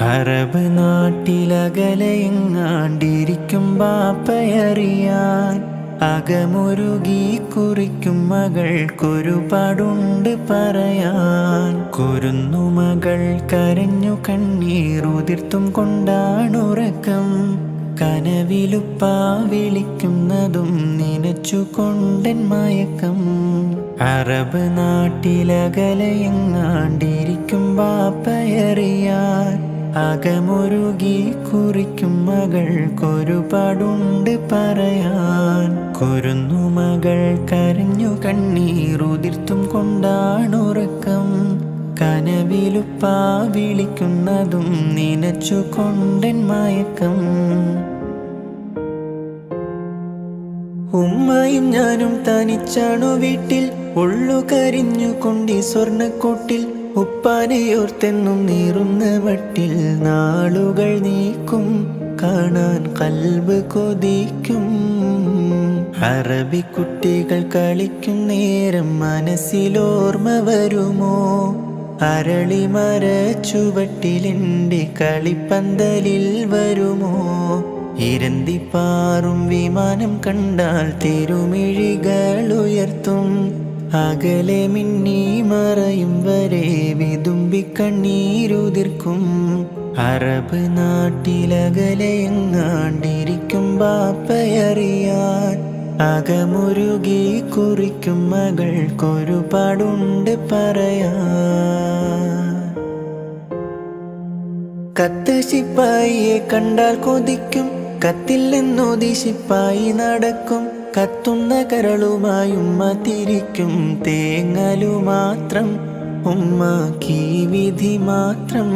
Arab നാട്ടിലകലയെങ്ങാണ്ടിരിക്കും ബാപ്പയറിയാൻ. അകമുരുകി കുറിക്കും മകൾക്കൊരുപാടുണ്ട് പറയാൻ. കുരുന്നു മകൾ കരഞ്ഞു കണ്ണീറുതിർത്തും കൊണ്ടാണുറക്കം. കനവിലുപ്പ വിളിക്കുന്നതും നനച്ചു കൊണ്ടൻ മയക്കം. അറബ് നാട്ടിലകലയെങ്ങാണ്ടിരിക്കും ബാപ്പയറിയാൻ അകമുരുകി കുറിക്കും മകൾക്കൊരുപാടുണ്ട് പറയാൻ. കൊരുന്നു മകൾ കരഞ്ഞു കണ്ണീറുതിർത്തും കൊണ്ടാണുറക്കം. കനവിലുപ്പാ വിളിക്കുന്നതും നനച്ചു കൊണ്ടൻ മയക്കം. ഉമ്മയും ഞാനും തനിച്ചാണു വീട്ടിൽ. ഉള്ളു കരിഞ്ഞു കൊണ്ടി സ്വർണക്കൂട്ടിൽ. ഉപ്പാനെയോർത്തെന്നും നീറുന്ന മട്ടിൽ നാളുകൾ നീക്കും കാണാൻ കൽബ് കൊതിക്കും. അറബി കുട്ടികൾ കളിക്കും നേരം മനസ്സിലോർമ്മ വരുമോ? അരളിമര ചുവട്ടിലിന്റെ കളിപ്പന്തലിൽ വരുമോ? ഇരന്തിപ്പാറും വിമാനം കണ്ടാൽ തിരുമിഴികൾ ഉയർത്തും. അകലെ മിന്നി മറയും വരെ വിതുമ്പി കണ്ണീരുതിർക്കും. അറബ് നാട്ടിലകലെ എങ്ങാണ്ടിരിക്കും ബാപ്പയറിയാൻ. അകമുരുകി കുറിക്കും മകൾക്കൊരുപാടുണ്ട് പറയാ കത്ത് ശിപ്പായിയെ കണ്ടാൽ കൊതിക്കും. കത്തില്ലെന്നോതി ശിപ്പായി നടക്കും. കത്തുന്ന കരളുമായും ഉമ്മ തിരിക്കും തേങ്ങലു മാത്രം. ഉമ്മാക്കി വിധി മാത്രം.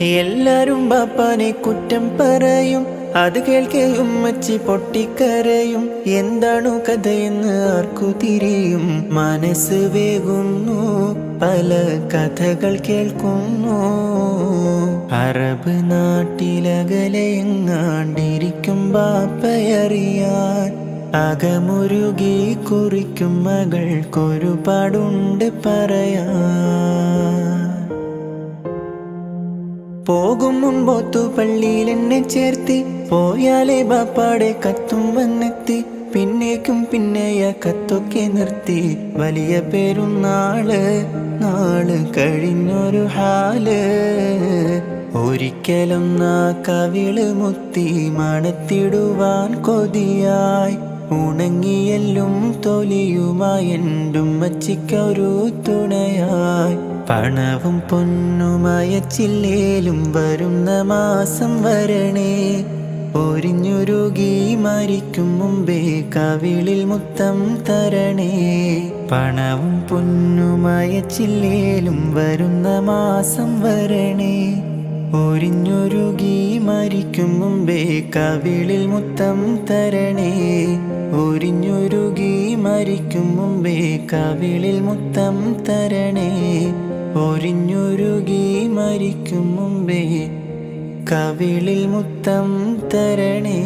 എല്ലാരും ബാപ്പാനെ കുറ്റം പറയും. അത് കേൾക്കെ ഉമ്മച്ചി പൊട്ടിക്കരയും. എന്താണു കഥയെന്ന് ആർക്കു തിരിയും. മനസ്സ് വേകുന്നു. പല കഥകൾ കേൾക്കുന്നു. അറബ് നാട്ടിലകലെങ്ങാണ്ടിരിക്കും ബാപ്പയറിയാൻ. അകമുരുകി കുറിക്കും മകൾക്കൊരുപാടുണ്ട് പറയാ. പോകും മുമ്പോത്തു പള്ളിയിൽ എന്നെ ചേർത്തി. പോയാലേ ബാപ്പാടെ കത്തും വന്നെത്തി. പിന്നേക്കും പിന്നെയ കത്തൊക്കെ നിർത്തി. വലിയ പെരുന്നാൾ നാൾ കഴിഞ്ഞൊരു ഹാൽ. ഒരിക്കലും നാ കവിൾ മുത്തി. മണത്തിടുവാൻ കൊതിയായി. ഉണങ്ങിയെല്ലും തൊലിയുമായി എന്റുമ്മച്ചിക്കൊരു തുണയായി. പണവും പൊന്നുമയച്ചില്ലേലും വരുന്ന മാസം വരണേ. ഒരിഞ്ഞുരുകി മരിക്കും മുമ്പേ കവിളിൽ മുത്തം തരണേ. പണവും പൊന്നുമായ ചില്ലേലും വരുന്ന മാസം വരണേ. ഒരിഞ്ഞുരുകി മരിക്കും മുമ്പേ കവിളിൽ മുത്തം തരണേ. ഒരിഞ്ഞൊരുകി മരിക്കും മുമ്പേ കവിളിൽ മുത്തം തരണേ. ഒരിഞ്ഞൊരുകി മരിക്കും മുമ്പേ കവിളിൽ മുത്തം തരണേ.